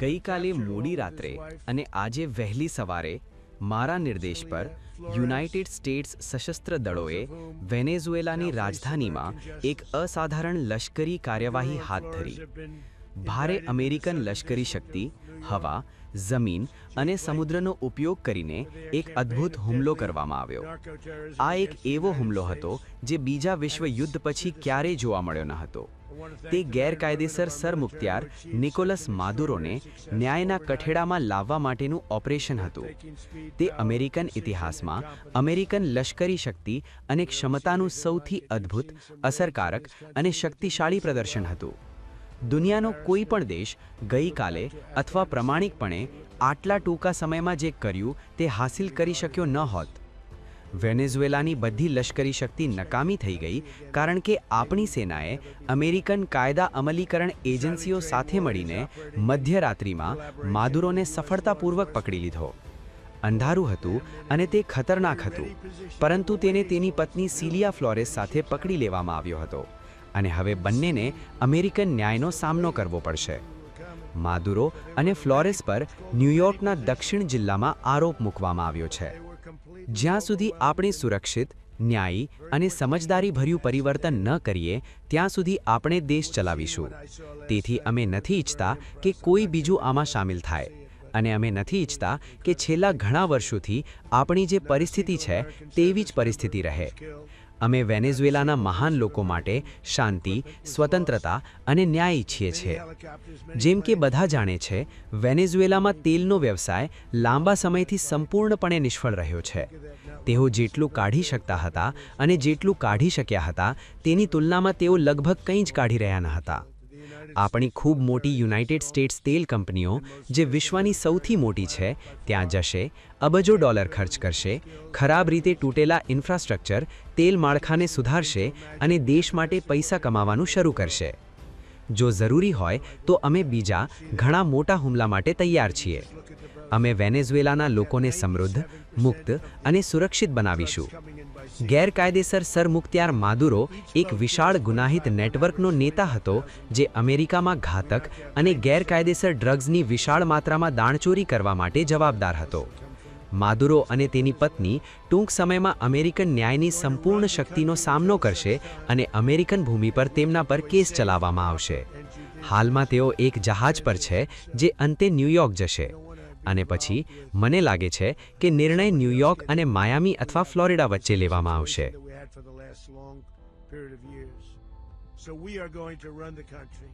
ગઈકાલે મોડી રાત્રે અને આજે વહેલી સવારે મારા નિર્દેશ પર યુનાઇટેડ સ્ટેટ્સ સશસ્ત્ર દળોએ વેનેઝુએલાની રાજધાનીમાં એક અસાધારણ લશ્કરી કાર્યવાહી હાથ ધરી. ભારે અમેરિકન લશ્કરી શક્તિ, હવા, જમીન અને સમુદ્રનો ઉપયોગ કરીને એક અદ્ભુત હુમલો કરવામાં આવ્યો. આ એક એવો હુમલો હતો જે બીજા વિશ્વ યુદ્ધ પછી ક્યારેય જોવા મળ્યો ન હતો. તે ગેરકાયદેસર સરમુખત્યાર નિકોલસ માદુરોને ન્યાયના કઠેડામાં લાવવા માટેનું ઓપરેશન હતું. તે અમેરિકન ઇતિહાસમાં અમેરિકન લશ્કરી શક્તિ અને ક્ષમતાનું સૌથી અદ્ભુત, અસરકારક અને શક્તિશાળી પ્રદર્શન હતું. દુનિયાનો કોઈ પણ દેશ ગઈકાલે અથવા પ્રમાણિકપણે આટલા ટૂંકા સમયમાં જે કર્યું તે હાંસિલ કરી શક્યો ન હોત. વેનેઝુએલાની બધી લશ્કરી શક્તિ નકામી થઈ ગઈ કારણ કે આપણી સેનાએ અમેરિકન કાયદા અમલીકરણ એજન્સીઓ સાથે મળીને મધ્યરાત્રિમાં માદુરોને સફળતાપૂર્વક પકડી લીધો. અંધારું હતું અને તે ખતરનાક હતું, પરંતુ તેને તેની પત્ની સિલિયા ફ્લોરેસ સાથે પકડી લેવામાં આવ્યો હતો. અને હવે બંનેને અમેરિકન ન્યાયનો સામનો કરવો પડશે. માદુરો અને ફ્લોરેસ પર ન્યૂયોર્કના દક્ષિણ જિલ્લામાં આરોપ મૂકવામાં આવ્યો છે. જ્યાં સુધી આપણે સુરક્ષિત, ન્યાયી અને સમજદારીભર્યું પરિવર્તન ન કરીએ, ત્યાં સુધી આપણે દેશ ચલાવીશું. તેથી અમે નથી ઈચ્છતા કે કોઈ બીજું આમાં સામેલ થાય. અને અમે નથી ઈચ્છતા કે છેલ્લા ઘણા વર્ષોથી આપણી જે પરિસ્થિતિ છે, તેવી જ પરિસ્થિતિ રહે. અમે વેનેઝુએલાના મહાન લોકો માટે શાંતિ, સ્વતંત્રતા અને ન્યાય ઈચ્છીએ છીએ. જેમ કે બધા જાણે છે, વેનેઝુએલામાં તેલનો વ્યવસાય લાંબા સમયથી સંપૂર્ણપણે નિષ્ફળ રહ્યો છે. તેઓ જેટલું કાઢી શકતા હતા અને જેટલું કાઢી શક્યા હતા, તેની તુલનામાં તેઓ લગભગ કંઈ જ કાઢી રહ્યા ન હતા. આપણી ખૂબ મોટી યુનાઇટેડ સ્ટેટ્સ તેલ કંપનીઓ, જે વિશ્વની સૌથી મોટી છે, ત્યાં જશે, અબજો ડોલર ખર્ચ કરશે, ખરાબ રીતે તૂટેલા ઇન્ફ્રાસ્ટ્રક્ચર, તેલ માળખાને સુધારશે અને દેશ માટે પૈસા કમાવાનું શરૂ કરશે. જો જરૂરી હોય, તો અમે બીજા ઘણા મોટા હુમલા માટે તૈયાર છીએ. અમે વેનેઝુએલાના લોકોને સમૃદ્ધ, મુક્ત અને સુરક્ષિત બનાવીશું. ગેરકાયદેસર સરમુખત્યાર માદુરો એક વિશાળ ગુનાહિત નેટવર્કનો નેતા હતો જે અમેરિકામાં ઘાતક અને ગેરકાયદેસર ડ્રગ્સની વિશાળ માત્રામાં દાણચોરી કરવા માટે જવાબદાર હતો. માદુરો અને તેની પત્ની ટૂંક સમયમાં અમેરિકન ન્યાયની સંપૂર્ણ શક્તિનો સામનો કરશે અને અમેરિકન ભૂમિ પર તેમના પર કેસ ચલાવવામાં આવશે. હાલમાં તેઓ એક જહાજ પર છે જે અંતે ન્યૂયોર્ક જશે. અને પછી મને લાગે છે કે નિર્ણય ન્યૂયોર્ક અને માયામી અથવા ફ્લોરિડા વચ્ચે લેવામાં આવશે. So we are going to run the country.